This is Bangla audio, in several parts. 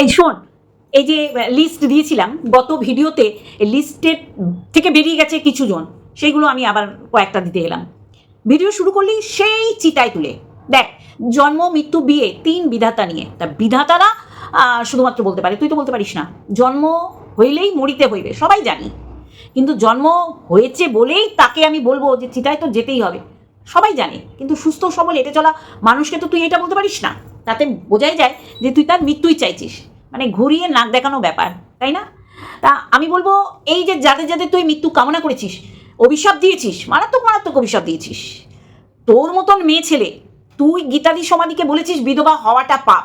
এই শোন, এই যে লিস্ট দিয়েছিলাম, গত ভিডিওতে লিস্টের থেকে বেরিয়ে গেছে কিছু জন সেইগুলো আমি আবার কয়েকটা দিতে এলাম। ভিডিও শুরু করলেই সেই চিতায় তুলে। দেখ, জন্ম, মৃত্যু, বিয়ে, তিন বিধাতা নিয়ে। তা বিধাতারা শুধুমাত্র বলতে পারে, তুই তো বলতে পারিস না। জন্ম হইলেই মরিতে হইবে, সবাই জানি। কিন্তু জন্ম হয়েছে বলেই তাকে আমি বলব যে চিতায় তো যেতেই হবে। সবাই জানে, কিন্তু সুস্থ সবল হেঁটে চলা মানুষকে তো তুই এটা বলতে পারিস না। তাতে বোঝাই যায় যে তুই তার মৃত্যুই চাইছিস। মানে ঘুরিয়ে নাক দেখানো ব্যাপার, তাই না? তা আমি বলব, এই যে যাদের যাদের তুই মৃত্যু কামনা করেছিস, অভিশাপ দিয়েছিস, মারাত্মক মারাত্মক অভিশাপ দিয়েছিস, তোর মতন মেয়ে ছেলে, তুই গীতাদি সমাধিকে বলেছিস বিধবা হওয়াটা পাপ।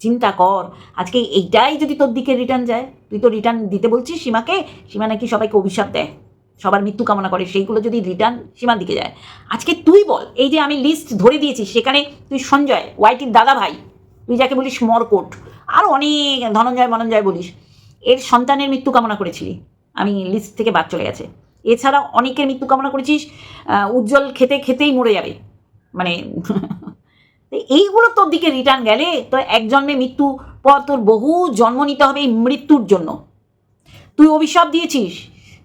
চিন্তা কর, আজকে এইটাই যদি তোর দিকে রিটার্ন যায়, তুই তো রিটার্ন দিতে বলছিস সীমাকে, সীমা নাকি সবাইকে অভিশাপ দেয়। সবার মৃত্যু কামনা করে, সেইগুলো যদি রিটার্ন সীমার দিকে যায়। আজকে তুই বল, এই যে আমি লিস্ট ধরে দিয়েছি, সেখানে তুই সঞ্জয় ওয়াইটির দাদা ভাই, তুই যাকে বলিস মরকোট আরও অনেক ধনঞ্জয় মনঞ্জয় বলিস, এর সন্তানের মৃত্যু কামনা করেছিলি। আমি লিস্ট থেকে বাদ চলে গেছে। এছাড়া অনেকের মৃত্যু কামনা করেছিস উজ্জ্বল খেতে খেতেই মরে যাবে। মানে এইগুলো তোর দিকে রিটার্ন গেলে তো এক জন্মে মৃত্যু পর তোর বহু জন্ম নিতে হবে এই মৃত্যুর জন্য। তুই অভিশাপ দিয়েছিস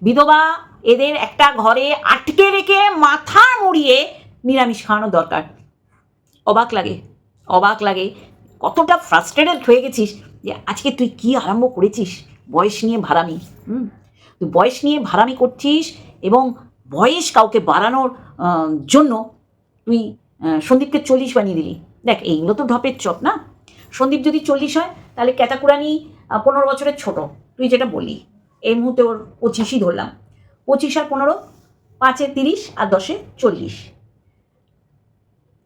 বিধবা এদের একটা ঘরে আটকে রেখে মাথা মুড়িয়ে নিরামিষ খাওয়ানো দরকার। অবাক লাগে অবাক লাগে। কতটা ফ্রাস্ট্রেটেড হয়ে গেছিস যে আজকে তুই কি আরম্ভ করেছিস? বয়স নিয়ে ভাড়ামি, হুম? তুই বয়স নিয়ে ভাড়ামি করছিস এবং বয়স কাউকে বাড়ানোর জন্য তুই সন্দীপকে চল্লিশ বানিয়ে দিলি। দেখ, এইগুলো তো ঢপের চপ না? সন্দীপ যদি চল্লিশ হয়, তাহলে ক্যাতাকুরানি পনেরো বছরের ছোট। তুই যেটা বললি। এই মুহূর্তে ওর পঁচিশই ধরলাম। পঁচিশ আর পনেরো, পাঁচে তিরিশ আর দশে চল্লিশ।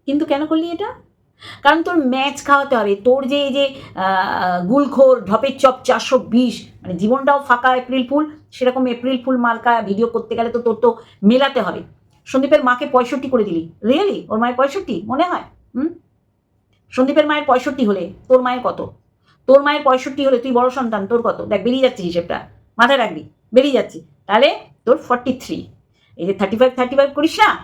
কিন্তু কেন করলি এটা? কারণ তোর ম্যাচ খাওয়াতে হবে। তোর যে এই যে গুলখোর, ঢপের চপ চারশো বিশ মানে জীবনটাও ফাঁকা এপ্রিল ফুল সেরকম এপ্রিল ফুল মার্কা ভিডিও করতে গেলে তো তোর তো মেলাতে হবে। সন্দীপের মাকে পঁয়ষট্টি করে দিলি। রিয়েলি ওর মায়ের পঁয়ষট্টি? মনে হয়? হুম? সন্দীপের মায়ের পঁয়ষট্টি হলে তোর মায়ের কত? তোর মায়ের পঁয়ষট্টি হলে তুই বড় সন্তান, তোর কত? দেখ, বেরিয়ে যাচ্ছে হিসেবটা। মাথায় রাখবি, বেরিয়ে যাচ্ছি। তাহলে তোর ফর্টি থ্রি এই যে থার্টি ফাইভ থার্টি ফাইভ করিস না?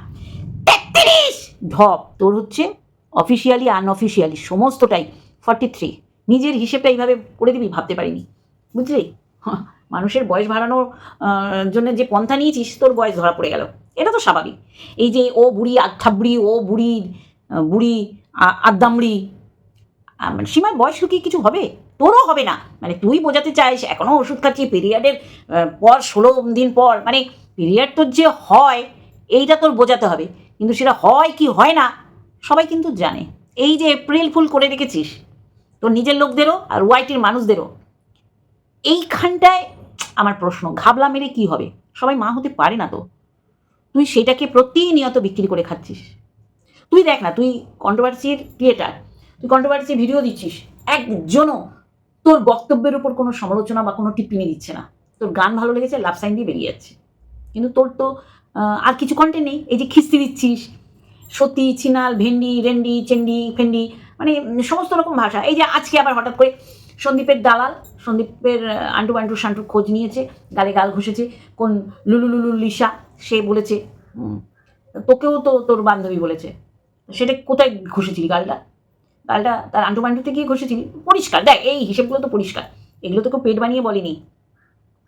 তেত্রিশ! ঢপ, তোর হচ্ছে অফিসিয়ালি আনঅফিসিয়ালি সমস্তটাই ফর্টি থ্রি নিজের হিসেবটা এইভাবে করে দিবি, ভাবতে পারিনি। বুঝলি? মানুষের বয়স বাড়ানোর জন্য যে পন্থা নিয়েছিস, তোর বয়স ধরা পড়ে গেল। এটা তো স্বাভাবিক। এই যে ও বুড়ি আঠাবড়ি ও বুড়ি বুড়ি, আ- আদ্দামড়ি মানে সীমার বয়স কি কিছু হবে? তোরও হবে না। মানে তুই বোঝাতে চাইস এখনও ওষুধ খাচ্ছি, পিরিয়ডের পর ষোলো দিন পর মানে পিরিয়ড তোর যে হয়, এইটা তোর বোঝাতে হবে। কিন্তু সেটা হয় কি হয় না, সবাই কিন্তু জানে। এই যে এপ্রিল ফুল করে রেখেছিস, তোর নিজের লোকদেরও আর ওয়াইটির মানুষদেরও, এইখানটায় আমার প্রশ্ন, ঘাবলা মেরে কি হবে? সবাই মা হতে পারে না তো। তুই সেটাকে প্রতিনিয়ত বিক্রি করে খাচ্ছিস। তুই দেখ না, তুই কন্ট্রোভার্সির ক্রিয়েটার তুই কন্ট্রোভার্সি ভিডিও দিচ্ছিস, একজনও তোর বক্তব্যের উপর কোনো সমালোচনা বা কোনো টিপ্পনি দিচ্ছে না। তোর গান ভালো লেগেছে লাভ সাইন দিয়ে বেরিয়ে যাচ্ছে। কিন্তু তোর তো আর কিছু কন্টেন্ট নেই। এই যে খিস্তি দিচ্ছিস সতী চিনাল ভেন্ডি, রেন্ডি, চেন্ডি, ফেন্ডি মানে সমস্ত রকম ভাষা। এই যে আজকে আবার হঠাৎ করে সন্দীপের দালাল, সন্দীপের আন্টু বান্টু শান্টুর খোঁজ নিয়েছে, গালে গাল ঘষেছে, কোন লুলু লুলু লিসা, সে বলেছে তোকেও তো তোর বান্ধবী বলেছে। সেটা কোথায় ঘষেছিলি গালটা? গালটা তার আন্টু বান্টুতে গিয়ে ঘষেছিলি পরিষ্কার, দেখ, এই হিসেবগুলো তো পরিষ্কার। এগুলো তোকে পেট বানিয়ে বলিনি।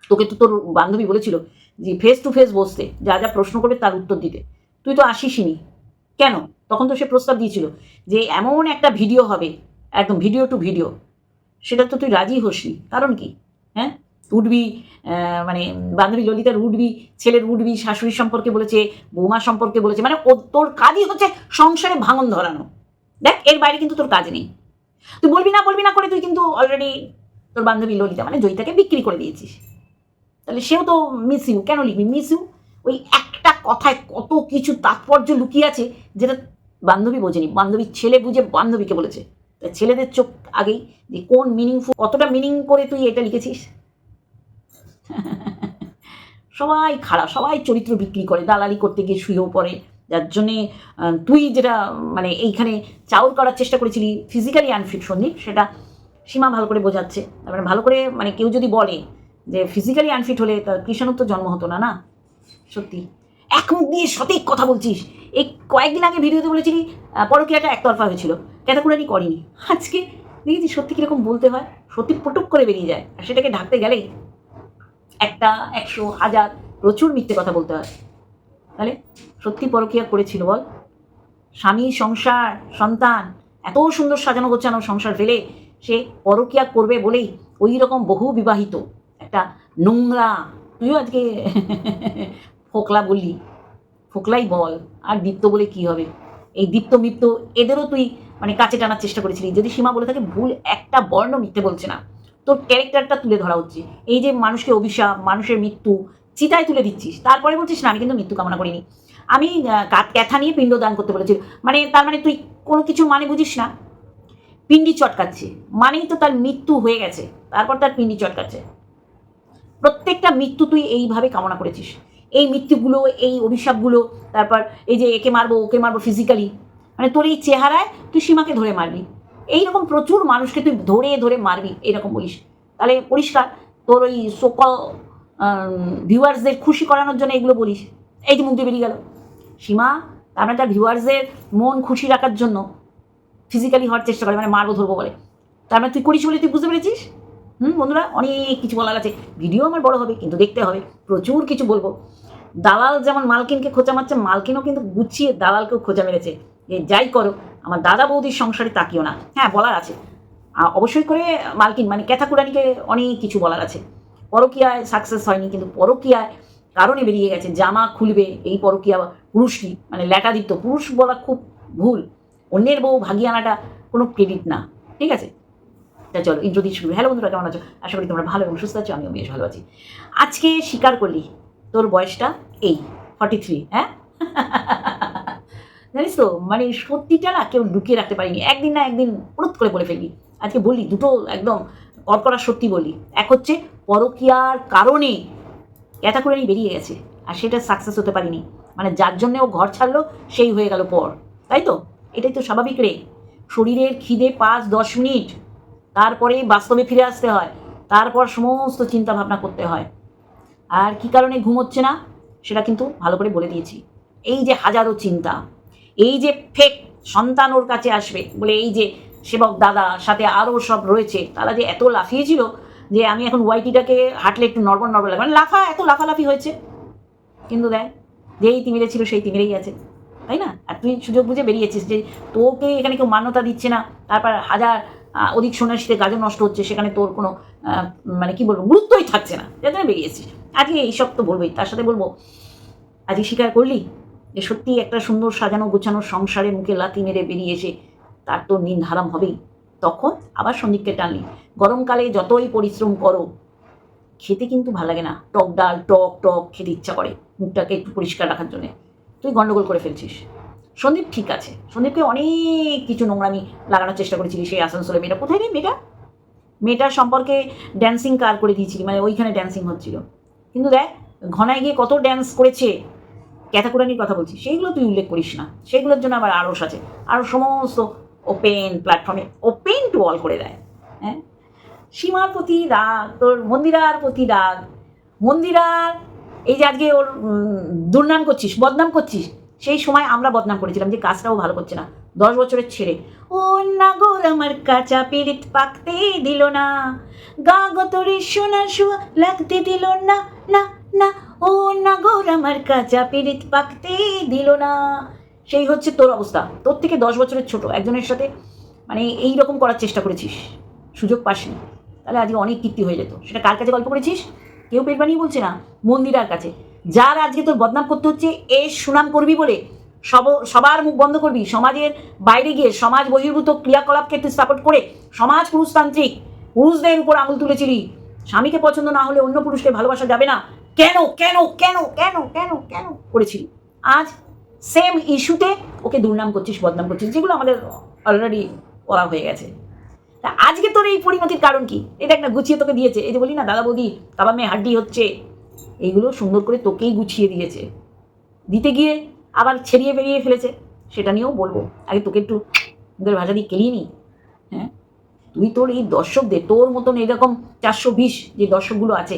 তোকে তো তোর বান্ধবী বলেছিল যে ফেস টু ফেস বসতে, যা যা প্রশ্ন করবে তার উত্তর দিতে। তুই তো আসিসনি কেন? তখন তো সে প্রস্তাব দিয়েছিল যে এমন একটা ভিডিও হবে, একদম ভিডিও টু ভিডিও সেটা তো তুই রাজি হসনি। কারণ কি? হ্যাঁ? উঠবি মানে বান্ধবী ললিতার উঠবি, ছেলের উঠবি শাশুড়ি সম্পর্কে বলেছে বৌমা সম্পর্কে বলেছে মানে ও তোর কাজই হচ্ছে সংসারে ভাঙন ধরানো। দেখ, এর বাইরে কিন্তু তোর কাজ নেই। তুই বলবি না বলবি না করে তুই কিন্তু অলরেডি তোর বান্ধবী ললিতা মানে জয়িতাকে বিক্রি করে দিয়েছিস। তাহলে সেও তো মিস ইউ কেন লিখবি? মিস ইউ ওই একটা কথায় কত কিছু তাৎপর্য লুকিয়ে আছে যেটা বান্ধবী বোঝেনি। বান্ধবীর ছেলে বুঝে বান্ধবীকে বলেছে। ছেলেদের চোখ আগেই যে কোন মিনিংফুল কতটা মিনিং করে তুই এটা লিখেছিস? সবাই খারাপ, সবাই চরিত্র বিক্রি করে, দালালি করতে গিয়ে শুয়েও পড়ে। যার জন্যে তুই যেটা মানে এইখানে চাউর করার চেষ্টা করেছিলি ফিজিক্যালি আনফিট সন্দীপ সেটা সীমা ভালো করে বোঝাচ্ছে। তারপরে ভালো করে মানে কেউ যদি বলে যে ফিজিক্যালি আনফিট হলে তার কৃষণের তো জন্ম হতো না না? সত্যি। এক মুখ দিয়ে সঠিক কথা বলছিস। এই কয়েকদিন আগে ভিডিওতে বলেছিলি পরকীয়াটা একতরফা হয়েছিল। ক্যাটাকুরানি করিনি। আজকে দেখেছি সত্যি কীরকম বলতে হয়। সত্যি পটুক করে বেরিয়ে যায়। আর সেটাকে ঢাকতে গেলেই একটা একশো হাজার প্রচুর মিথ্যে কথা বলতে হয়। তাহলে সত্যি পরকিয়া করেছিল, বল। স্বামী, সংসার, সন্তান, এত সুন্দর সাজানো গোছানো সংসার ফেলে সে পরকিয়া করবে বলেই ওই রকম বহু বিবাহিত। একটা নোংরা, তুইও আজকে ফোকলা বললি। ফোকলাই বল, আর দীপ্ত বলে কি হবে? এই দীপ্ত মিপ্ত, এদেরও তুই মানে কাছে টানার চেষ্টা করেছিলি। যদি সীমা বলে থাকে, ভুল একটা বর্ণ মিথ্যে বলছে না। তোর ক্যারেক্টারটা তুলে ধরা হচ্ছে এই যে মানুষকে অভিশাপ, মানুষের মৃত্যু চিতায় তুলে দিচ্ছিস। তারপরে বলছিস, না, আমি কিন্তু মৃত্যু কামনা করিনি। আমি ক্যাথা নিয়ে পিণ্ড দান করতে বলেছি মানে তার মানে তুই কোনো কিছু মানে বুঝিস না। পিন্ডি চটকাচ্ছে। মানেই তো তার মৃত্যু হয়ে গেছে। তারপর তার পিন্ডি চটকাচ্ছে। প্রত্যেকটা মৃত্যু তুই এইভাবে কামনা করেছিস। এই মৃত্যুগুলো, এই অভিশাপগুলো, তারপর এই যে একে মারবো, ওকে মারবো ফিজিক্যালি মানে তোর এই চেহারায় তুই সীমাকে ধরে মারবি। এইরকম প্রচুর মানুষকে তুই ধরে ধরে মারবি, এরকম বলিস। তাহলে পরিষ্কার, তোর ওই সকল ভিউয়ার্সদের খুশি করানোর জন্য এগুলো বলিস। এই যে মুখ দিয়ে বেরিয়ে গেল। সীমা মানে তার ভিউয়ার্সদের মন খুশি রাখার জন্য ফিজিক্যালি হওয়ার চেষ্টা করে মানে মারবো, ধরবো বলে। তার মানে তুই করিস বলে তুই বুঝতে পেরেছিস? হুম, বন্ধুরা, অনেক কিছু বলার আছে। ভিডিও আমার বড় হবে, কিন্তু দেখতে হবে। প্রচুর কিছু বলব। দালাল যেমন মালকিনকে খোঁচা মারছে, মালকিনও কিন্তু গুছিয়ে দালালকেও খোঁচা মেরেছে। যে যাই করো, আমার দাদা বৌদির সংসারে তাকিও না। হ্যাঁ বলার আছে। অবশ্যই করে মালকিন মানে ক্যাথাকুরানিকে অনেক কিছু বলার আছে। পরকীয়ায় সাকসেস হয়নি, কিন্তু পরকীয়ায় কারণে বেরিয়ে গেছে, জামা খুলবে, এই পরকীয়া পুরুষই মানে ল্যাটাদিত্য পুরুষ বলা খুব ভুল, অন্যের বউ ভাগিয়ে আনাটা কোনো ক্রেডিট না, ঠিক আছে? তা চলো দিয়ে শুরু হ্যালো বন্ধুরা, কেমন আছো? আশা করি তোমরা ভালো এবং সুস্থ আছো, আমিও বেশ ভালো আছি। আজকে স্বীকার করলি, তোর বয়সটা এই ফর্টি থ্রি হ্যাঁ? জানিস তো মানে সত্যিটা না কেউ লুকিয়ে রাখতে পারিনি। একদিন না একদিন পুরুত করে বলে ফেলবি। আজকে বললি, দুটো একদম কড়কড়া সত্যি বলি এক হচ্ছে পরকিয়ার কারণে করে বেরিয়ে গেছে, আর সেটা সাকসেস হতে পারিনি। মানে যার জন্য ও ঘর ছাড়লো, সেই হয়ে গেল পর। তাই তো? এটাই তো স্বাভাবিক রে। শরীরের খিদে পাঁচ, দশ মিনিট, তারপরে বাস্তবে ফিরে আসতে হয়। তারপর সমস্ত চিন্তা ভাবনা করতে হয়। আর কি কারণে ঘুমোচ্ছে না? সেটা কিন্তু ভালো করে বলে দিয়েছি। এই যে হাজারো চিন্তা, এই যে ফেক সন্তান ওর কাছে আসবে, বলে এই যে সেবক দাদা, সাথে আরও সব রয়েছে, তারা যে এত লাফিয়েছিল যে আমি এখন ওয়াইটিটাকে হাঁটলে একটু নর্মাল নর্মাল লাগে। মানে লাফা, এত লাফালাফি হয়েছে। কিন্তু দেখ, যেই তিমিরে ছিল সেই তিমিরেই আছে। তাই না? আর তুই সুযোগ বুঝে বেরিয়েছিস যে তোকে এখানে কেউ মান্যতা দিচ্ছে না। তারপর হাজার অধিক সন্ন্যাসীতে গাজন নষ্ট হচ্ছে, সেখানে তোর কোনো মানে কি বলব, গুরুত্বই থাকছে না। যাতে বেরিয়েছিস। আজকে এইসব তো বলবোই। তার সাথে বলব, আজকে স্বীকার করলি যে সত্যি একটা সুন্দর সাজানো গোছানো সংসারে মুখে লাথি মেরে বেরিয়ে এসে তার তো নিন্দ হারাম হবেই। তখন আবার সন্দীপকে টানলি। গরমকালে যতই পরিশ্রম করো, খেতে কিন্তু ভালো লাগে না। টক ডাল, টক টক খেতে ইচ্ছা করে মুখটাকে একটু পরিষ্কার রাখার জন্য। তুই গন্ডগোল করে ফেলছিস। সন্দীপ ঠিক আছে। সন্দীপকে অনেক কিছু নোংরামি লাগানোর চেষ্টা করেছিলি সেই আসানসোলে মেয়েটা। কোথায় রে মেয়েটা? মেয়েটার সম্পর্কে ড্যান্সিং কার করে দিয়েছিলি মানে ওইখানে ড্যান্সিং হচ্ছিল। কিন্তু দেখ, ঘনায় গিয়ে কত ড্যান্স করেছে, ক্যাথাকুরানির কথা বলছি সেইগুলো তুই উল্লেখ করিস না। সেগুলোর জন্য আবার আড়স আছে। আরও সমস্ত ওপেন প্ল্যাটফর্মে ওপেন টু অল করে দেয়। হ্যাঁ? সীমার প্রতি রাগ, তোর মন্দিরার প্রতি রাগ, মন্দিরার, এই যে আজকে ওর দুর্নাম করছিস, বদনাম করছিস, সেই সময় আমরা বদনাম করেছিলাম যে কাজটাও ভালো করছে না, দশ বছরের ছেড়ে ও নাগর আমার কাঁচা পিরিত পাকতে দিল না, গা গতরে সোনা শুয়া লাগতে দিল না না না। ও নাগর আমার কাঁচা পিরিত পাকতে দিল না। সেই হচ্ছে তোর অবস্থা। তোর থেকে দশ বছরের ছোট, একজনের সাথে মানে এই রকম করার চেষ্টা করেছিস। সুযোগ পাসনি। তাহলে আজকে অনেক কীর্তি হয়ে যেত। সেটা কার কাছে গল্প করেছিস? কেউ পেট বানিয়ে বলছে না। মন্দিরার কাছে। যার আজকে তোর বদনাম করতে হচ্ছে, এ সুনাম করবি বলে সব, সবার মুখ বন্ধ করবি। সমাজের বাইরে গিয়ে সমাজ বহির্ভূত ক্রিয়াকলাপকে তুই সাপোর্ট করে সমাজ পুরুষতান্ত্রিক পুরুষদের উপর আঙুল তুলেছিলি। স্বামীকে পছন্দ না হলে অন্য পুরুষকে ভালোবাসা যাবে না। কেন কেন কেন কেন কেন কেন করেছিলি? আজ সেম ইস্যুতে ওকে দুর্নাম করছিস, বদনাম করছিস, যেগুলো আমাদের অলরেডি করা হয়ে গেছে। তা আজকে তোর এই পরিণতির কারণ কি? এটা একটা গুছিয়ে তোকে দিয়েছে। এই যে বলি না, দাদা বৌদি কাবা মেয়ে হাড্ডি হচ্ছে, এইগুলো সুন্দর করে তোকেই গুছিয়ে দিয়েছে। দিতে গিয়ে আবার ছেড়িয়ে বেরিয়ে ফেলেছে, সেটা নিয়েও বলব। আগে তোকে একটু মুখের ভাষা দিয়ে কেলিয়ে নি হ্যাঁ? তুই তোর এই দর্শকদের, তোর মতন এরকম চারশো বিশ যে দর্শকগুলো আছে,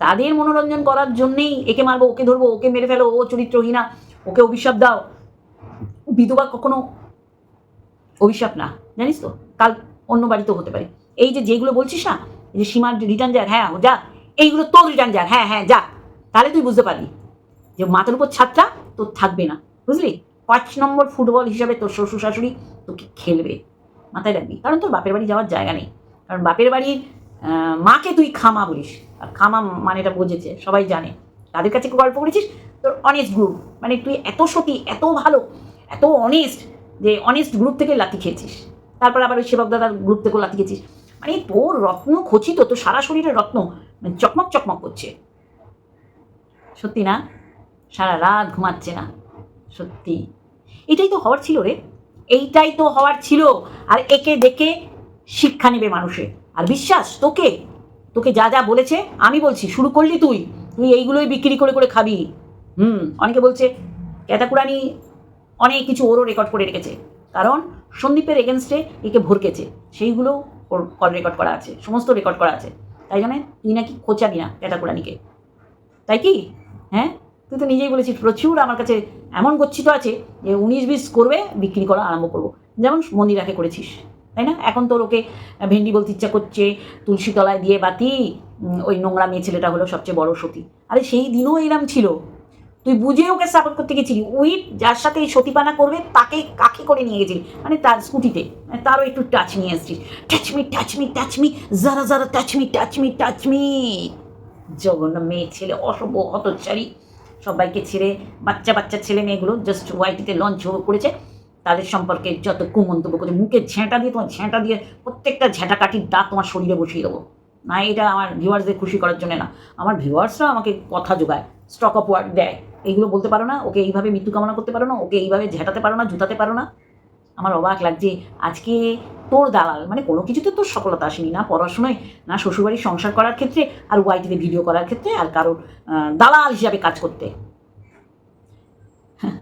তাদের মনোরঞ্জন করার জন্যেই একে মারবো, ওকে ধরবো, ওকে মেরে ফেলো ও চরিত্রহীনা ওকে অভিশাপ দাও। বিধবা কখনো অভিশাপ না, জানিস তো? কাল অন্য বাড়িতেও হতে পারে। এই যে যেগুলো বলছিস না যে সীমার রিটার্ন যাক হ্যাঁ যা, এইগুলো তোর রিটার্ন যাক হ্যাঁ হ্যাঁ যা, তাহলে তুই বুঝতে পারবি যে মাথার উপর ছাদটা তোর থাকবে না, বুঝলি? পাঁচ নম্বর ফুটবল হিসাবে তোর শ্বশুর শাশুড়ি তোকে খেলবে, মাথায় রাখবি। কারণ তোর বাপের বাড়ি যাওয়ার জায়গা নেই। কারণ বাপের বাড়ির মাকে তুই খামা বলিস। আর খামা মানেটা বুঝেছে, সবাই জানে। তাদের কাছে গল্প করেছিস? তোর অনেস্ট গ্রুপ মানে তুই এত সতী, এত ভালো, এত অনেস্ট যে অনেস্ট গ্রুপ থেকে লাথি খেয়েছিস। তারপর আবার ওই সেবক দাদার গ্রুপ থেকেও লাথি খেয়েছিস। মানে তোর রত্ন খচিত, তোর সারা শরীরের রত্ন মানে চকমক চকমক করছে। সত্যি না? সারা রাত ঘুমাচ্ছে না। সত্যি। এটাই তো হওয়ার ছিল রে। এইটাই তো হওয়ার ছিল। আর একে দেখে শিক্ষা নেবে মানুষে। আর বিশ্বাস, তোকে তোকে যা যা বলেছে, আমি বলছি, শুরু করলি তুই। তুই এইগুলোই বিক্রি করে করে খাবি। হুম, অনেকে বলছে ক্যাতাকুরানি অনেক কিছু ওরও রেকর্ড করে রেখেছে। কারণ সন্দীপের এগেনস্টে একে ভরকেছে। সেইগুলো ওর কল রেকর্ড করা আছে, সমস্ত রেকর্ড করা আছে। তাই জন্য তুই নাকি খোঁচাবি না ক্যাতাকুরানিকে তাই কি? হ্যাঁ? তুই তো নিজেই বলেছিস, প্রচুর আমার কাছে এমন গচ্ছিত আছে যে উনিশ বিশ করবে, বিক্রি করা আরম্ভ করব। যেমন মন্দিরাকে করেছিস, তাই না? এখন তোর ওকে ভেন্ডি বলতে ইচ্ছা করছে, তুলসী তলায় দিয়ে বাতি ওই নোংরা মেয়ে ছেলেটা হলো সবচেয়ে বড় সতী। আরে সেই দিনও এরম ছিল। তুই বুঝে ওকে সাপোর্ট করতে গেছিলি? ওই যার সাথে এই সতীপানা করবে তাকে কাকে করে নিয়ে গেছিলি। মানে তার স্কুটিতে মানে তারও একটু টাচ নিয়ে এসছিস। Touch me touch me touch me যারা যারা touch me touch me touch me জঘন্য মেয়ে ছেলে, অসভ্য হতচারী সবাইকে ছেড়ে, বাচ্চা বাচ্চা ছেলে মেয়েগুলো জাস্ট ওয়াইটিতে লঞ্চ করেছে। তাদের সম্পর্কে যত কুমন্তব্য করে মুখে ঝেঁটা দিয়ে, তোমার ঝেঁটা দিয়ে প্রত্যেকটা ঝেঁটা কাঠির দাগ তোমার শরীরে বসিয়ে দেবো। না, এটা আমার ভিউয়ার্সদের খুশি করার জন্য না। আমার ভিউয়ার্সরা আমাকে কথা যোগায় স্টক অফ ওয়ার্ড দেয়। এইগুলো বলতে পারো না ওকে এইভাবে মৃত্যু কামনা করতে পারো না ওকে এইভাবে ঝেঁটাতে পারো না জুতাতে পারো না। আমার অবাক লাগছে আজকে তোর দালাল মানে কোনো কিছুতে তোর সফলতা আসেনি না পড়াশোনায় না শ্বশুরবাড়ির সংসার করার ক্ষেত্রে আর ওয়াইটিতে ভিডিও করার ক্ষেত্রে আর কারোর দালাল হিসাবে কাজ করতে। হ্যাঁ,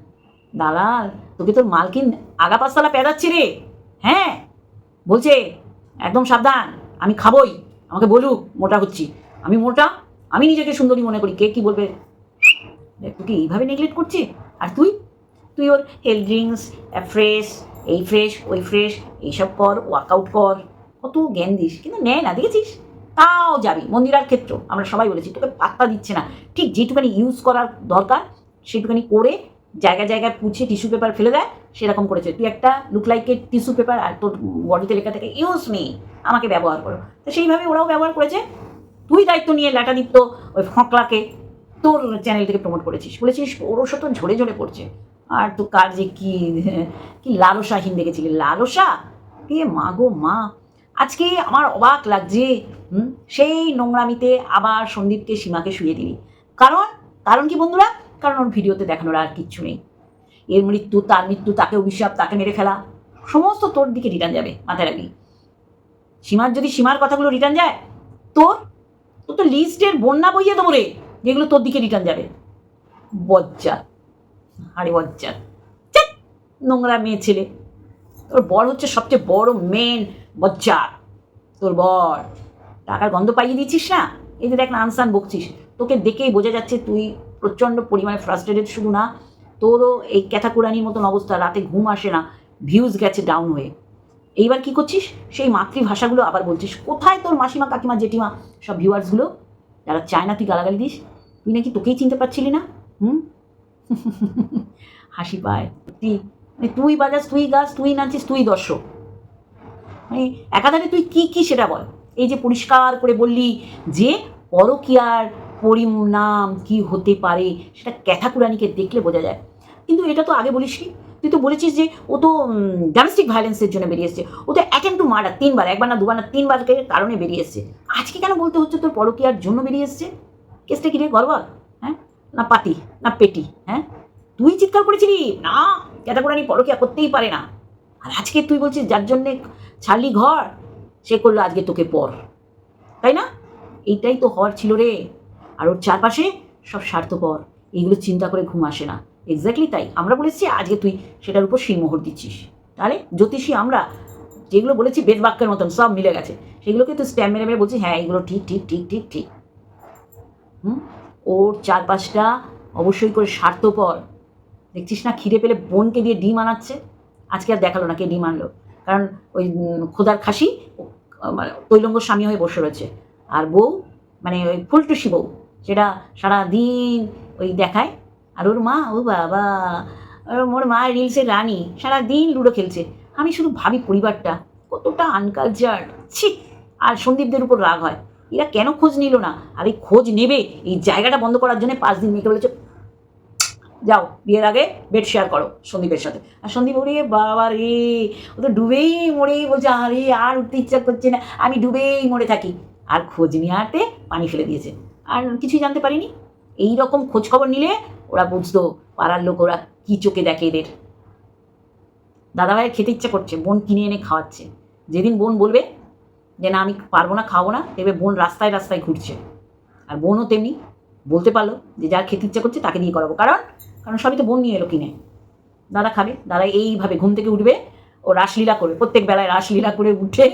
দালাল তোকে তোর মালকিন আগা পাঁচতলা পেদাচ্ছে রে। হ্যাঁ বলছে একদম সাবধান আমি খাবই আমাকে বলুক মোটা হচ্ছি। আমি মোটা আমি নিজেকে সুন্দরী মনে করি কে কি বলবে? তোকে এইভাবে নেগলেক্ট করছে? আর তুই? তুই ওর হেলথ ড্রিঙ্কস ফ্রেশ এই ফ্রেশ ওই ফ্রেশ এইসব কর ওয়ার্কআউট কর। কত জ্ঞান দিস, কিন্তু নেয় না, দেখেছিস? তাও যাবি, মন্দিরার ক্ষেত্র, আমরা সবাই বলেছি, তোকে পাত্তা দিচ্ছে না। ঠিক যেটুখানি ইউজ করার দরকার, সেটুখানি করে জায়গায় জায়গায় পুছে টিস্যু পেপার ফেলে দেয়, সেরকম করেছে। তুই একটা লুক লাইকের টিস্যু পেপার আর তোর বডিতে লেখা থাকে ইউজ মি আমাকে ব্যবহার করো। তো সেইভাবে ওরাও ব্যবহার করেছে। তুই দায়িত্ব নিয়ে ল্যাটাদীপ্ত ওই ফঁকলাকে তোর চ্যানেল থেকে প্রমোট করেছিস। বলেছিস ওরও তো ঝরে ঝরে পড়ছে। আর তো যে কি কি লালসাহীন দেখেছিলি লালসা? কে মা গো মা। আজকে আমার অবাক লাগছে সেই নোংরামিতে আবার সন্দীপকে সীমাকে শুয়ে দিলি। কারণ কারণ কি বন্ধুরা? কারণ ওর ভিডিওতে দেখানোর আর কিচ্ছু নেই। এর মৃত্যু, তার মৃত্যু, তাকে অভিশাপ, তাকে মেরে ফেলা, সমস্ত তোর দিকে রিটার্ন যাবে, মাথায় রাখবি। সীমার যদি সীমার কথাগুলো রিটার্ন যায়, তোর তোর তো লিস্টের বন্যা বইয়ে দেবো রে। যেগুলো তোর দিকে রিটার্ন যাবে। বজ্জা আরে বজ্জা চাক, নোংরা মেয়ে ছেলে। তোর বর হচ্ছে সবচেয়ে বড় মেন বজ্জার তোর বর। টাকার গন্ধ পাইয়ে দিচ্ছিস না? এই যে দেখ না আনসান বকছিস। তোকে দেখেই বোঝা যাচ্ছে তুই প্রচণ্ড পরিমাণে ফ্রাস্ট্রেটেড শুধু না। তোরও এই ক্যাথাকুরানির মতন অবস্থা রাতে ঘুম আসে না ভিউজ গেছে ডাউন হয়ে। এইবার কি করছিস? সেই মাতৃভাষাগুলো আবার বলছিস কোথায় তোর মাসিমা কাকিমা জেঠিমা সব ভিউয়ার্সগুলো যারা চায় না তুই গালাগালি দিস তুই নাকি তোকেই চিনতে পারছিলি না? হুম? হাসি পায়। তুই মানে তুই বাজাস, তুই গাছ তুই নাচিস, তুই দর্শক। মানে একাধারে তুই কি কি সেটা বল? এই যে পরিষ্কার করে বললি যে পরকিয়ার পরিণাম কি হতে পারে, সেটা ক্যাথাকুরানিকে দেখলে বোঝা যায়। কিন্তু এটা তো আগে বলিসনি। তুই তো বলেছিস যে ও তো ডোমেস্টিক ভায়োলেন্সের জন্য বেরিয়ে এসছে। ও তো অ্যাটেম্প টু মার্ডার তিনবার, একবার না দুবার না তিনবার কারণে বেরিয়ে এসছে। আজকে কেন বলতে হচ্ছে তোর পরকিয়ার জন্য বেরিয়ে এসছে? কেসটা কি রে গড়বল হ্যাঁ? না পাতি, না পেটি হ্যাঁ? তুই চিৎকার করেছিলি? না ক্যাটাকুরানি পরকিয়া করতেই পারে না। আর আজকে তুই বলছিস যার জন্যে ছাড়লি ঘর, সে করল আজকে তোকে পর। তাই না? এইটাই তো হওয়ার ছিল রে। আর ওর চারপাশে সব স্বার্থপর। এইগুলো চিন্তা করে ঘুম আসে না। এক্স্যাক্টলি তাই। আমরা বলেছি আজকে তুই সেটার উপর শিলমোহর দিচ্ছিস। তাহলে জ্যোতিষী, আমরা যেগুলো বলেছি বেদ বাক্যের মতন সব মিলে গেছে। সেগুলোকে তুই স্ট্যাম্প মেরে মেরে বলছিস হ্যাঁ এগুলো ঠিক ঠিক ঠিক ঠিক ঠিক। ওর চারপাশটা অবশ্যই করে স্বার্থপর। দেখছিস না? খিদে পেলে বোনকে দিয়ে ডিম আনাচ্ছে। আজকে আর দেখাল না কে ডিম আনলো। কারণ ওই খোদার খাসি মানে তৈলঙ্গ স্বামী হয়ে বসে রয়েছে। আর বউ মানে ওই ফুলটুসি বউ সেটা সারা দিন ওই দেখায়। আর ওর মা, ও বাবা ওর মা রিলসের রানী সারা দিন লুডো খেলছে। আমি শুধু ভাবি পরিবারটা, কতটা আনকালচার ছি! আর সন্দীপদের উপর রাগ হয়। এরা কেন খোঁজ নিল না? আর এই খোঁজ নেবে। এই জায়গাটা বন্ধ করার জন্য পাঁচ দিন মেয়েকে বলেছে, যাও, বিয়ের আগে বেড শেয়ার করো সন্দীপের সাথে। আর সন্দীপ ওরে বাবা রে, ও তো ডুবেই মরেই বলছে, আরে আর উঠতে ইচ্ছা করছে না, আমি ডুবেই মরে থাকি। আর খোঁজ নিয়ে আতে পানি ফেলে দিয়েছে। আর কিছুই জানতে পারিনি। এই রকম খোঁজ খবর নিলে ওরা বুঝতো, পাড়ার লোক ওরা কী চোখে দেখে এদের। দাদাভাইয়ের খেতে ইচ্ছা করছে, বোন কিনে এনে খাওয়াচ্ছে। যেদিন বোন বলবে যে না, আমি পারব না, খাব না দেখবে বোন রাস্তায় রাস্তায় ঘুরছে। আর বোনও তেমনি বলতে পারল যে যার খেতে ইচ্ছা করছে তাকে দিয়ে করাবো। কারণ কারণ সবই তো বোন নিয়ে এলো কিনে। দাদা খাবে দাদা এইভাবে ঘুম থেকে উঠবে, ও রাসলীলা করবে, প্রত্যেক বেলায় রাসলীলা করে উঠে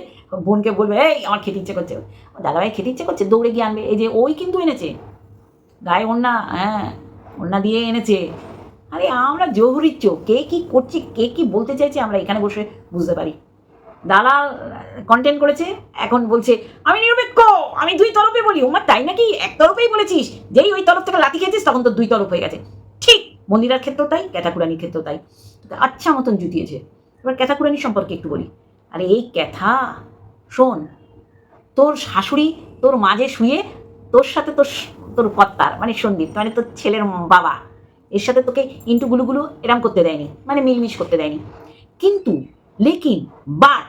বোনকে বলবে, এই, আমার খেতে ইচ্ছে করছে। দাদাভাই খেতে ইচ্ছে করছে, দৌড়ে গিয়ে আনবে। এই যে ওই কিন্তু এনেছে। গায়ে ওড়না হ্যাঁ ওড়না দিয়ে এনেছে। আরে, আমরা জহুরির চোখ। কে কী করছে, কে কী বলতে চাইছে আমরা এখানে বসে বুঝতে পারি। দালাল কন্টেন্ট করেছে, এখন বলছে, আমি নিরপেক্ষ, আমি দুই তরফে বলি। ওমার তাই নাকি? এক তরফেই বলেছিস, যেই ওই তরফ থেকে লাথি খেয়েছিস, তখন তো দুই তরফ হয়ে গেছে। ঠিক, মন্দিরার ক্ষেত্রেও তাই, ক্যাথাকুরানির ক্ষেত্রেও তাই। আচ্ছা মতন জুতিয়েছে এবার ক্যাথাকুরানি সম্পর্কে একটু বলি। আরে, এই ক্যাথা, শোন, তোর শাশুড়ি তোর মাঝে শুয়ে তোর সাথে তোর তোর কর্তার মানে সন্দীপ মানে তোর ছেলের বাবা, এর সাথে তোকে ইন্টু গুলুগুলো এরম করতে দেয়নি মানে মিলমিশ করতে দেয়নি। কিন্তু লেকিন, বাট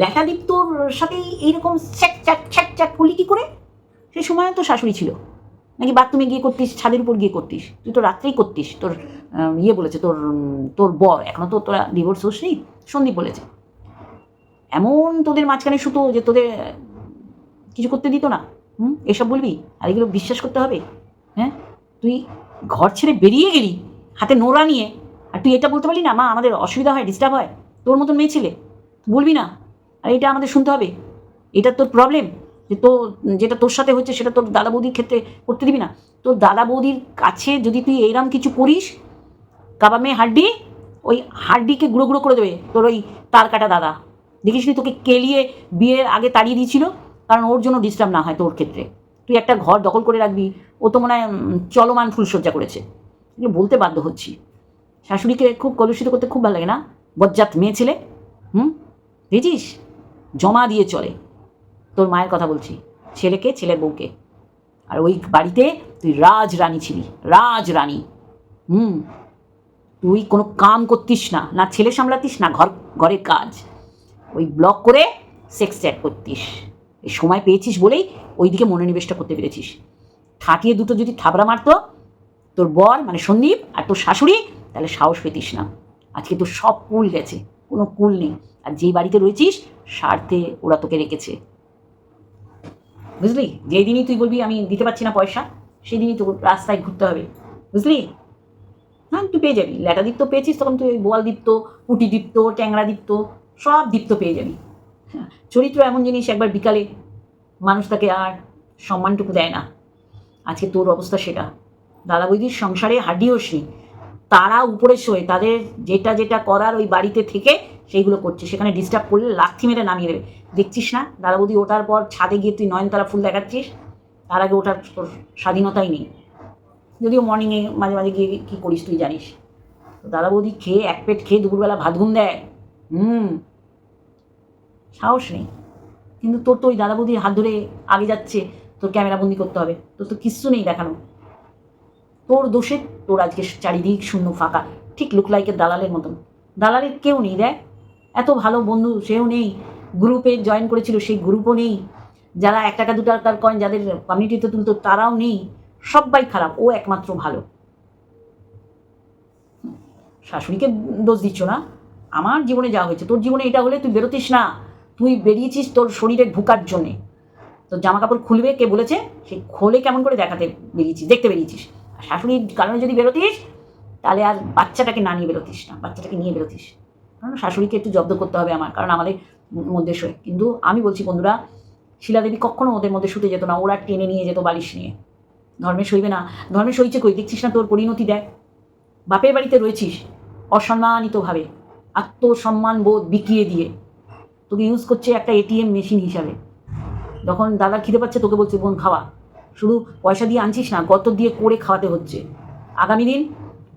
ল্যাটাদীপ তোর সাথে এইরকম ছ্যাক চ্যাক ছ্যাক চ্যাক করলি কী করে? সেই সময় তো শাশুড়ি ছিল। নাকি বাথরুমে গিয়ে করতিস, ছাদের উপর গিয়ে করতিস? তুই তো রাত্রেই করতিস। তোর ইয়ে বলেছে, তোর তোর বর এখনও তো তোরা ডিভোর্স হোস নি সন্দীপ বলেছে। এমন তোদের মাঝখানে শুতো যে তোদের কিছু করতে দিত না? হুম? এসব বলবি? আর এগুলো বিশ্বাস করতে হবে? হ্যাঁ? তুই ঘর ছেড়ে বেরিয়ে গেলি, হাতে নোড়া নিয়ে। আর তুই এটা বলতে পারলি না, মা, আমাদের অসুবিধা হয় ডিস্টার্ব হয়? তোর মতন মেয়ে ছেলে, বলবি না। আর এটা আমাদের শুনতে হবে। এটা তোর প্রবলেম যে তো যেটা তোর সাথে হচ্ছে সেটা তোর দাদা বৌদির ক্ষেত্রে করতে দিবি না। তোর দাদা বৌদির কাছে যদি তুই এইরকম কিছু করিস কাবামে হাড্ডি, ওই হাড্ডিকে গুঁড়ো গুঁড়ো করে দেবে তোর ওই তার কাটা দাদা। দেখিস নি তোকে কেলিয়ে বিয়ের আগে তাড়িয়ে দিয়েছিল? কারণ ওর জন্য ডিস্টার্ব না হয় তোর ক্ষেত্রে। তুই একটা ঘর দখল করে রাখবি, ও তো মনে হয় চলমান ফুলসজ্জা করেছে। বলতে বাধ্য হচ্ছি শাশুড়িকে খুব কলুষিত করতে খুব ভালো লাগে না? বজ্জাত মেয়ে ছেলে? হুম? বুঝিস জমা দিয়ে চলে। তোর মায়ের কথা বলছি। ছেলেকে, ছেলের বউকে। আর ওই বাড়িতে তুই রাজ রানী ছিলি। রাজ রানী হুম? তুই কোনো কাম করতিস না। না ছেলে সামলাতিস, না ঘর, ঘরের কাজ। ওই ব্লক করে সেক্স চ্যাট করতিস। এই সময় পেয়েছিস বলেই ওইদিকে মনোনিবেশটা করতে পেরেছিস। ঠাটিয়ে দুটো যদি থাবড়া মারতো, তোর বর মানে সন্দীপ আর তোর শাশুড়ি, তাহলে সাহস পেতিস না। আজকে তোর সব কুল গেছে কোনো কুল নেই। আর যেই বাড়িতে রয়েছিস স্বার্থে ওরা তোকে রেখেছে। বুঝলি? যেই দিনই তুই বলবি আমি দিতে পারছি না পয়সা সেই দিনই তো রাস্তায় ঘুরতে হবে। বুঝলি? হ্যাঁ তুই পেয়ে যাবি। ল্যাটা দীপ্ত পেয়েছিস তখন তুই বোয়াল দীপ্ত পুটি দীপ্ত ট্যাংরা দীপ্ত সব দীপ্ত পেয়ে যাবি। হ্যাঁ, চরিত্র এমন জিনিস একবার বিকালে মানুষ তাকে আর সম্মানটুকু দেয় না। আজকে তোর অবস্থা সেটা। দাদা বৌদির সংসারে হাড্ডিওসি তারা উপরে শোয়, তাদের যেটা যেটা করার ওই বাড়িতে থেকে সেইগুলো করছে। সেখানে ডিস্টার্ব করলে লাথি মেরে নামিয়ে দেবে। দেখছিস না? দাদা বৌদি ওঠার পর ছাদে গিয়ে তুই নয়নতলা ফুল দেখাচ্ছিস? তার আগে ওঠার তোর স্বাধীনতাই নেই। যদিও মর্নিংয়ে মাঝে মাঝে গিয়ে কী করিস তুই জানিস। দাদা বৌদি খেয়ে এক পেট খেয়ে দুপুরবেলা ভাত ঘুম দেয়। হুম, সাহস নেই। কিন্তু তোর তো ওই দাদা বৌদির হাত ধরে আগে যাচ্ছে, তোর ক্যামেরা বন্দি করতে হবে। তোর তো কিচ্ছু নেই দেখানো তোর দোষে তোর আজকে চারিদিক শূন্য ফাঁকা। ঠিক লুকলাইকের দালালের মতন। দালালের কেউ নেই, দেখ। এত ভালো বন্ধু সেও নেই। গ্রুপে জয়েন করেছিল, সেই গ্রুপও নেই। যারা এক টাকা, দু টাকার কয়েন যাদের কমিউনিটিতে তুলতো, তারাও নেই। সবাই খারাপ, ও একমাত্র ভালো। শাশুড়িকে দোষ দিচ্ছ না। আমার জীবনে যা হয়েছে, তোর জীবনে এটা হলে তুই বেরোতিস না। তুই বেরিয়েছিস তোর শরীরে ঢুকার জন্যে। তোর জামা কাপড় খুলবে, কে বলেছে? সে খোলে কেমন করে দেখাতে বেরিয়েছিস, দেখতে বেরিয়েছিস। শাশুড়ির কারণে যদি বেরোতিস, তাহলে আর বাচ্চাটাকে না নিয়ে বেরোতিস না, বাচ্চাটাকে নিয়ে বেরোতিস। কারণ শাশুড়িকে একটু জব্দ করতে হবে আমার, কারণ আমাদের মধ্যে শোয়। কিন্তু আমি বলছি, বন্ধুরা, শিলাদেবী কখনো ওদের মধ্যে শুতে যেত না, ওরা টেনে নিয়ে যেত বালিশ নিয়ে। ধর্মে সইবে না। ধর্মে সইছে কই? দেখছিস না তোর পরিণতি দেখ? বাপের বাড়িতে রয়েছিস অসম্মানিতভাবে, আত্মসম্মান বোধ বিকিয়ে দিয়ে। তোকে ইউজ করছে একটা এটিএম মেশিন হিসাবে। যখন দাদা খিদে পাচ্ছে, তোকে বলছে, বোন, খাওয়া। শুধু পয়সা দিয়ে আনছিস না গত দিয়ে করে খাওয়াতে হচ্ছে। আগামী দিন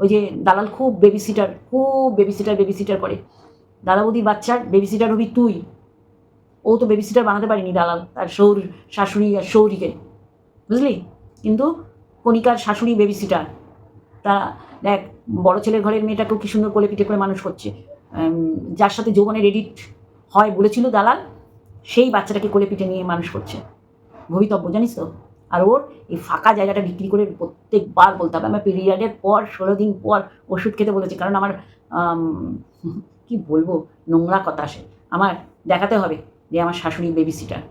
ওই যে দালাল খুব বেবি সিটার খুব বেবি সিটার বেবি সিটার করে। দাদা বৌদির বাচ্চার বেবি সিটার হবি তুই। ও তো বেবি সিটার বানাতে পারিনি দালাল, তার সৌর শাশুড়ি আর সৌরিকে বুঝলি? কিন্তু কণিকার শাশুড়ি বেবি সিটার তা দেখ, বড় ছেলের ঘরের মেয়েটাকেও কি সুন্দর কোলে পিঠে করে মানুষ করছে। যার সাথে যৌবনের এডিট হয় বলেছিল দালাল, সেই বাচ্চাটাকে কোলে পিঠে নিয়ে মানুষ করছে। ভবিতব্য, জানিস তো? আর ওর এই ফাঁকা জায়গাটা বিক্রি করে প্রত্যেকবার বলতে হবে। আমার পিরিয়ডের পর ষোলো দিন পর ওষুধ খেতে বলেছে। কারণ আমার আম, কি বলব? নোংরা কথা আসে আমার দেখাতে হবে যে আমার শাশুড়ি বেবি সিটার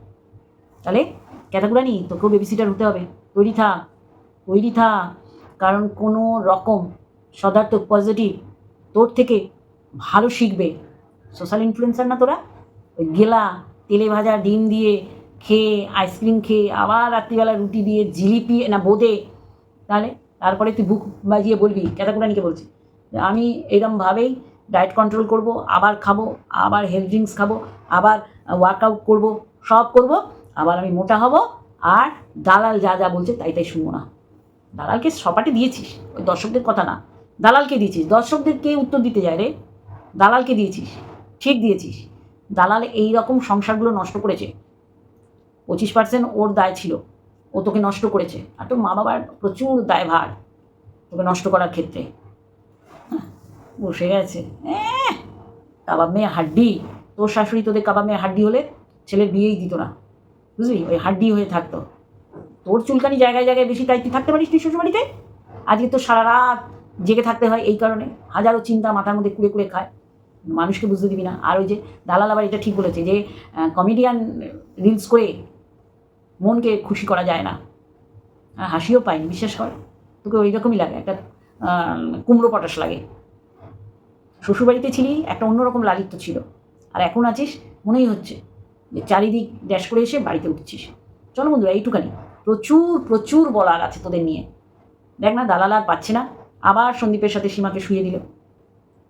তাহলে ক্যাটাগুরানি তোকেও বেবি সিটার হতে হবে। তৈরি থা তৈরি থা। কারণ কোনো রকম সদার্থ পজিটিভ তোর থেকে ভালো শিখবে। সোশ্যাল ইনফ্লুয়েন্সার না তোরা? ওই গেলা তেলে ভাজা ডিম দিয়ে খেয়ে আইসক্রিম খেয়ে, আবার রাত্রিবেলা রুটি দিয়ে জিলিপি না বোঁদে, তাহলে তারপরে তুই বুক বাজিয়ে বলবি ক্যাটাকুরানিকে বলছি আমি এরমভাবেই ডায়েট কন্ট্রোল করব, আবার খাব, আবার হেলথ ড্রিঙ্কস খাব, আবার ওয়ার্কআউট করব, সব করব, আবার আমি মোটা হব, আর দালাল যা যা বলছে তাই তাই শুনব না। দালালকে সপাটে দিয়েছিস, ওই দর্শকদের কথা না, দালালকে দিয়েছিস দর্শকদের কে উত্তর দিতে যায় রে, দালালকে দিয়েছিস, ঠিক দিয়েছিস, দালাল এই রকম সংসারগুলো নষ্ট করেছে পঁচিশ পার্সেন্ট ওর দায় ছিল। ও তোকে নষ্ট করেছে। আর তোর মা বাবার প্রচুর দায়ভার তোকে নষ্ট করার ক্ষেত্রে। হ্যাঁ, বসে গেছে। কাবাব মেয়ে হাড্ডি। তোর শাশুড়ি তোদের কাবাব মেয়ে হাড্ডি হলে ছেলের বিয়েই দিত না। বুঝলি? ওই হাড্ডি হয়ে থাকতো। তোর চুলকানি জায়গায় জায়গায় বেশি তাই তুই থাকতে পারিস নি শ্বশুরবাড়িতে? আজকে তো সারা রাত জেগে থাকতে হয় এই কারণে। হাজারো চিন্তা মাথার মধ্যে কুড়ে কুড়ে খায়। মানুষকে বুঝতে দিবি না। আর ওই যে দালাল আবার এটা ঠিক বলেছে যে কমেডিয়ান রিলস করে মনকে খুশি করা যায় না। আর হাসিও পাইনি বিশ্বাস কর তোকে ওই রকমই লাগে, একটা কুমড়ো পটাশ লাগে। শ্বশুরবাড়িতে ছিলি, একটা অন্যরকম লালিত্য ছিল। আর এখন আছিস, মনেই হচ্ছে যে চারিদিক ড্যাশ করে এসে বাড়িতে উঠছিস। চলো বন্ধুরা, এইটুকানি। প্রচুর প্রচুর বলার আছে তোদের নিয়ে। দেখ না, দালাল আর পাচ্ছে না। আবার সন্দীপের সাথে সীমাকে শুয়ে দিল।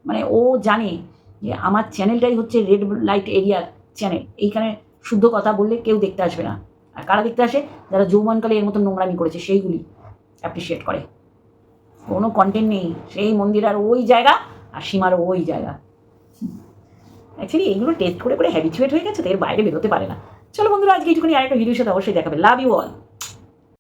মানে ও জানে যে আমার চ্যানেলটাই হচ্ছে রেড লাইট এরিয়ার চ্যানেল। এইখানে শুদ্ধ কথা বললে কেউ দেখতে আসবে না। আর কারা দেখতে আসে? যারা যৌবনকালে এর মতো নোংরামি করেছে, সেইগুলি অ্যাপ্রিসিয়েট করে। কোনো কন্টেন্ট নেই, সেই মন্দির আর ওই জায়গা আর সীমার ওই জায়গা। অ্যাকচুয়ালি এইগুলো টেস্ট করে করে হ্যাবিচুয়েট হয়ে গেছে, তো এর বাইরে বেরোতে পারে না। চলো বন্ধুরা, আজকে এইটুকুনি। আরেকটা ভিডিওর সাথে অবশ্যই দেখাবে। Love you all